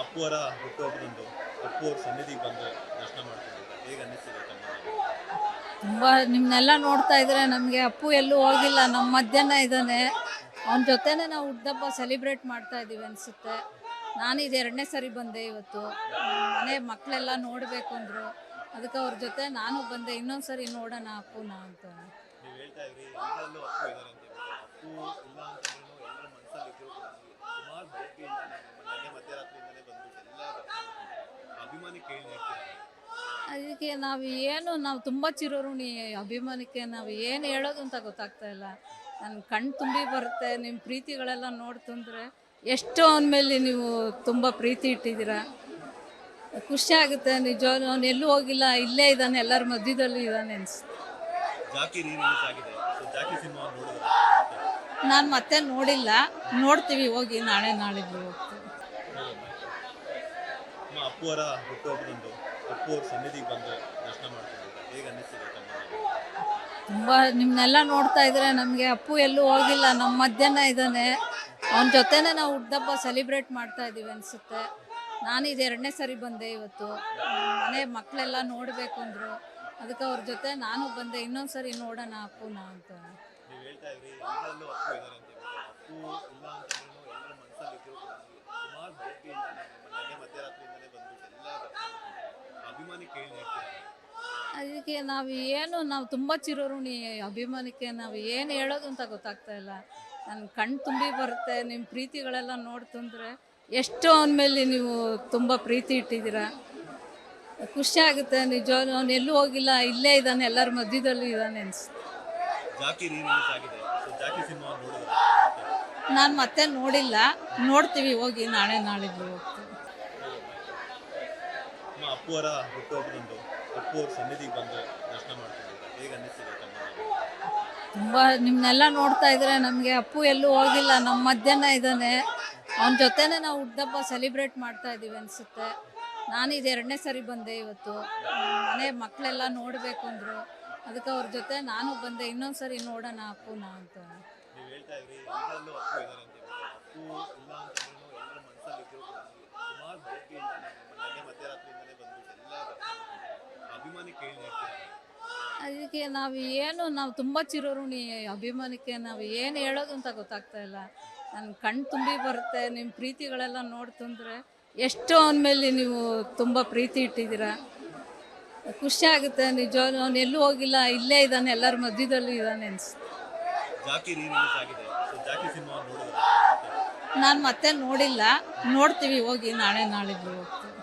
ಅಪ್ಪು ಅವರ ಹುಟ್ಟುಹಬ್ಬದಂದು ಅಪ್ಪು ಅವ್ರ ಸನ್ನಿಧಿಗೆ ಬಂದು ದರ್ಶನ ಮಾಡ್ಕೊಂಡಿದ್ದಾರೆ. ಹೇಗೆ ಅನ್ನಿಸ್ತಿದೆ ತಮ್ಮ ತುಂಬ ನಿಮ್ಮನ್ನೆಲ್ಲ ನೋಡ್ತಾ ಇದ್ರೆ ನಮಗೆ ಅಪ್ಪು ಎಲ್ಲೂ ಹೋಗಿಲ್ಲ ನಮ್ಮ ಮಧ್ಯಾಹ್ನ ಇದ್ದಾನೆ. ಅವನ ಜೊತೆನೇ ನಾವು ಹುಟ್ಟದಬ್ಬ ಸೆಲಿಬ್ರೇಟ್ ಮಾಡ್ತಾ ಇದ್ದೀವಿ ಅನಿಸುತ್ತೆ. ನಾನು ಇದು ಎರಡನೇ ಸರಿ ಬಂದೆ ಇವತ್ತು. ಮನೆ ಮಕ್ಕಳೆಲ್ಲ ನೋಡಬೇಕು ಅಂದರು. ಅದಕ್ಕೆ ಅವ್ರ ಜೊತೆ ನಾನು ಬಂದೆ. ಇನ್ನೊಂದು ಸರಿ ನೋಡೋಣ ಅಪ್ಪುನ ಅಂತ. ನೀವು ಹೇಳ್ತಾ ಇದ್ರಿ ಎಲ್ಲರಲ್ಲೂ ಅಪ್ಪು ಇದ್ದಾರೆ ಅಂತ ಹೇಳ್ಬಿಟ್ಟು. ಅಪ್ಪು ಇಲ್ಲ ಅಂತಂದ್ರೂ ಎಲ್ಲರ ಮನಸ್ಸಲ್ಲಿ ಅದಕ್ಕೆ ನಾವು ಏನು ನಾವು ತುಂಬ ಚಿರೋರುಣಿ ಅಭಿಮಾನಕ್ಕೆ ನಾವು ಏನು ಹೇಳೋದು ಅಂತ ಗೊತ್ತಾಗ್ತಾ ಇಲ್ಲ. ನನ್ನ ಕಣ್ಣು ತುಂಬಿ ಬರುತ್ತೆ ನಿಮ್ಮ ಪ್ರೀತಿಗಳೆಲ್ಲ ನೋಡ್ತಂದ್ರೆ ಎಷ್ಟು ಅವನ ಮೇಲೆ ನೀವು ತುಂಬ ಪ್ರೀತಿ ಇಟ್ಟಿದ್ದೀರಾ. ಖುಷಿ ಆಗುತ್ತೆ ನಿಜ ಅವ್ನು ಎಲ್ಲೂ ಹೋಗಿಲ್ಲ ಇಲ್ಲೇ ಇದ್ದಾನೆ ಎಲ್ಲರ ಮಧ್ಯದಲ್ಲಿ ಇದ್ದಾನೆ ಅನ್ಸುತ್ತೆ. ನಾನು ಮತ್ತೆ ನೋಡಿಲ್ಲ. ನೋಡ್ತೀವಿ ಹೋಗಿ ನಾಳೆ ನಾಳೆ ಹೋಗ್ತೀವಿ. ಅಪ್ಪು ಅವರ ಸನ್ನಿಧಿಗೆ ಬಂದು ದರ್ಶನ ಮಾಡ್ಕೊಂಡಿದ್ದಾರೆ ಹೇಗೆ ಅನ್ನಿಸ್ತಿದೆ ತಮ್ಮ ತುಂಬ ನಿಮ್ಮನ್ನೆಲ್ಲ ನೋಡ್ತಾ ಇದ್ರೆ ನಮಗೆ ಅಪ್ಪು ಎಲ್ಲೂ ಹೋಗಿಲ್ಲ ನಮ್ಮ ಮಧ್ಯಾಹ್ನ ಇದ್ದಾನೆ. ಅವನ ಜೊತೆನೇ ನಾವು ಹುಟ್ಟದಬ್ಬ ಸೆಲಿಬ್ರೇಟ್ ಮಾಡ್ತಾ ಇದ್ದೀವಿ ಅನಿಸುತ್ತೆ. ನಾನು ಇದು ಎರಡನೇ ಸರಿ ಬಂದೆ ಇವತ್ತು. ಮನೆ ಮಕ್ಕಳೆಲ್ಲ ನೋಡಬೇಕು ಅಂದರು. ಅದಕ್ಕೆ ಅವ್ರ ಜೊತೆ ನಾನು ಬಂದೆ. ಇನ್ನೊಂದು ಸರಿ ನೋಡೋಣ ಅಪ್ಪುನ ಅಂತ ನೀವು ಹೇಳ್ತಾ ಇದ್ರಿ ಎಲ್ಲರಲ್ಲೂ ಅಪ್ಪು ಇದ್ದಾರೆ ಅಂತ ಹೇಳ್ಬಿಟ್ಟು. ಅಪ್ಪು ಇಲ್ಲ ಅಂತಂದ್ರೂ ಎಲ್ಲರ ಮನಸ್ಸಲ್ಲಿ ಇದ್ರು ಕೂಡ ಸುಮಾರು ಬೆಳಗ್ಗೆಯಿಂದಾನೆ ಮನೆಗೆ ಮಧ್ಯರಾತ್ರಿಯಿಂದನೇ ಬಂದ್ಬಿಟ್ಟು ಎಲ್ಲ ದರ್ಶನ ಮಾಡ್ಕೊಂಡಿದ್ದಾರೆ. ಅಭಿಮಾನಿ ಕೇಳಿ ಹೇಳ್ತೀರಾ ಅದಕ್ಕೆ ನಾವು ಏನು ನಾವು ತುಂಬ ಚಿರೋರುಣಿ ಅಭಿಮಾನಕ್ಕೆ ನಾವು ಏನು ಹೇಳೋದು ಅಂತ ಗೊತ್ತಾಗ್ತಾ ಇಲ್ಲ. ನನ್ನ ಕಣ್ಣು ತುಂಬಿ ಬರುತ್ತೆ ನಿಮ್ಮ ಪ್ರೀತಿಗಳೆಲ್ಲ ನೋಡ್ತಂದ್ರೆ ಎಷ್ಟು ಅವನ ಮೇಲೆ ನೀವು ತುಂಬ ಪ್ರೀತಿ ಇಟ್ಟಿದ್ದೀರಾ. ಖುಷಿ ಆಗುತ್ತೆ ನಿಜ ಅವ್ನು ಎಲ್ಲೂ ಹೋಗಿಲ್ಲ ಇಲ್ಲೇ ಇದ್ದಾನೆ ಎಲ್ಲರ ಮಧ್ಯದಲ್ಲೂ ಇದ್ದಾನೆ ಅನ್ಸುತ್ತೆ ನಾನು ಮತ್ತೆ ನೋಡಿಲ್ಲ. ನೋಡ್ತೀವಿ ಹೋಗಿ ನಾಳೆ ನಾಳೆ ಹೋಗ್ತೀವಿ. ನಮ್ಮ ಅಪ್ಪು ಅವರ ಹುಟ್ಟುಹಬ್ಬದಂದು ಅಪ್ಪು ಅವ್ರ ಸನ್ನಿಧಿಗೆ ಬಂದು ದರ್ಶನ ಮಾಡ್ಕೊಂಡಿದ್ದಾರೆ. ಹೇಗೆ ಅನ್ನಿಸ್ತಿದೆ ತಮ್ಮ ತುಂಬ ನಿಮ್ಮನ್ನೆಲ್ಲ ನೋಡ್ತಾ ಇದ್ರೆ ನಮಗೆ ಅಪ್ಪು ಎಲ್ಲೂ ಹೋಗಿಲ್ಲ ನಮ್ಮ ಮಧ್ಯಾಹ್ನ ಇದ್ದಾನೆ. ಅವನ ಜೊತೆನೇ ನಾವು ಹುಟ್ಟದಬ್ಬ ಸೆಲಿಬ್ರೇಟ್ ಮಾಡ್ತಾ ಇದ್ದೀವಿ ಅನಿಸುತ್ತೆ. ನಾನು ಇದು ಎರಡನೇ ಸರಿ ಬಂದೆ ಇವತ್ತು. ಮನೆ ಮಕ್ಕಳೆಲ್ಲ ನೋಡಬೇಕು ಅಂದರು. ಅದಕ್ಕೆ ಅವ್ರ ಜೊತೆ ನಾನು ಬಂದೆ ಇನ್ನೊಂದು ಸರಿ ನೋಡೋಣ ಅಪ್ಪುನ ಅಂತ. ನೀವು ಹೇಳ್ತಾ ಇದ್ರಿ ಎಲ್ಲರಲ್ಲೂ ಅಪ್ಪು ಇದ್ದಾರೆ ಅಂತ ಹೇಳ್ಬಿಟ್ಟು. ಅಪ್ಪು ಇಲ್ಲ ಅಂತಂದ್ರೂ ಎಲ್ಲರ ಮನಸ್ಸಲ್ಲಿ ಇದ್ರು ಕೂಡ ಸುಮಾರು ಬೆಳಗ್ಗೆಯಿಂದಾನೆ ಮನೆಗೆ ಮಧ್ಯರಾತ್ರಿಯಿಂದನೇ ಬಂದ್ಬಿಟ್ಟು ಎಲ್ಲ ದರ್ಶನ ಮಾಡ್ಕೊಂಡಿದ್ದಾರೆ. ಅಭಿಮಾನಿ ಕೇಳಿ ಹೇಳ್ತೀರಾ ಅದಕ್ಕೆ ನಾವು ಏನು ನಾವು ತುಂಬ ಚಿರೋರುಣಿ ಅಭಿಮಾನಕ್ಕೆ ನಾವು ಏನು ಹೇಳೋದು ಅಂತ ಗೊತ್ತಾಗ್ತಾ ಇಲ್ಲ. ನನ್ನ ಕಣ್ಣು ತುಂಬಿ ಬರುತ್ತೆ ನಿಮ್ಮ ಪ್ರೀತಿಗಳೆಲ್ಲ ನೋಡ್ತಂದ್ರೆ ಎಷ್ಟು ಅವನ ಮೇಲೆ ನೀವು ತುಂಬ ಪ್ರೀತಿ ಇಟ್ಟಿದ್ದೀರಾ. ಖುಷಿ ಆಗುತ್ತೆ ನಿಜ ಅವ್ನು ಎಲ್ಲೂ ಹೋಗಿಲ್ಲ ಇಲ್ಲೇ ಇದ್ದಾನೆ ಎಲ್ಲರ ಮಧ್ಯದಲ್ಲೂ ಇದ್ದಾನೆ ಅನಿಸುತ್ತೆ ನಾನು ಮತ್ತೆ ನೋಡಿಲ್ಲ. ನೋಡ್ತೀವಿ ಹೋಗಿ ನಾಳೆ ನಾಳೆ ಹೋಗ್ತೀವಿ.